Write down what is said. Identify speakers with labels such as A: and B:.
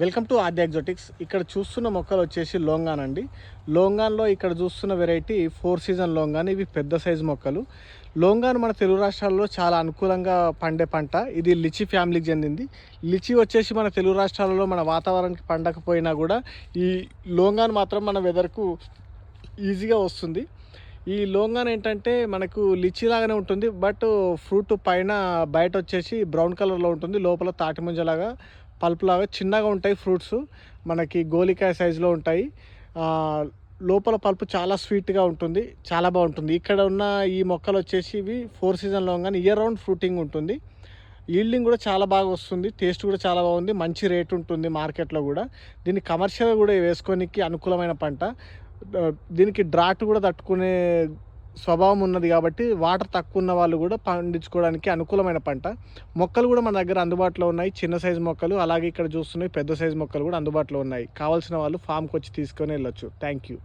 A: Welcome to RD ఎగ్జోటిక్స్. ఇక్కడ చూస్తున్న మొక్కలు వచ్చేసి లోంగాన్ అండి. లోంగాన్లో ఇక్కడ చూస్తున్న వెరైటీ ఫోర్ సీజన్ లోంగాన్. ఇవి పెద్ద సైజు మొక్కలు. లోంగాన్ మన తెలుగు రాష్ట్రాల్లో చాలా అనుకూలంగా పండే పంట. ఇది లిచి ఫ్యామిలీకి చెందింది. లిచి వచ్చేసి మన తెలుగు రాష్ట్రాలలో మన వాతావరణానికి పండకపోయినా కూడా ఈ లోంగాన్ మాత్రం మన వెదర్కు ఈజీగా వస్తుంది. ఈ లోంగాన్ ఏంటంటే మనకు లిచీ లాగానే ఉంటుంది. బట్ ఫ్రూట్ పైన బయట వచ్చేసి బ్రౌన్ కలర్లో ఉంటుంది. లోపల తాటి ముంజలాగా పల్ప్ లాగా చిన్నగా ఉంటాయి ఫ్రూట్స్. మనకి గోలికాయ సైజులో ఉంటాయి. లోపల పల్పు చాలా స్వీట్గా ఉంటుంది. చాలా బాగుంటుంది. ఇక్కడ ఉన్న ఈ మొక్కలు వచ్చేసి ఇవి ఫోర్ సీజన్లో కానీ ఇయర్ రౌండ్ ఫ్రూటింగ్ ఉంటుంది. ఈల్డింగ్ కూడా చాలా బాగా వస్తుంది. టేస్ట్ కూడా చాలా బాగుంది. మంచి రేట్ ఉంటుంది మార్కెట్లో కూడా. దీన్ని కమర్షియల్గా కూడా వేసుకోనికి అనుకూలమైన పంట. దీనికి డ్రాట్ కూడా తట్టుకునే స్వభావం ఉన్నది కాబట్టి వాటర్ తక్కువ ఉన్న వాళ్ళు కూడా పండించుకోవడానికి అనుకూలమైన పంట. మొక్కలు కూడా మన దగ్గర అందుబాటులో ఉన్నాయి. చిన్న సైజు మొక్కలు అలాగే ఇక్కడ చూస్తున్నాయి పెద్ద సైజు మొక్కలు కూడా అందుబాటులో ఉన్నాయి. కావాల్సిన వాళ్ళు ఫామ్కి వచ్చి తీసుకొని వెళ్ళొచ్చు. Thank you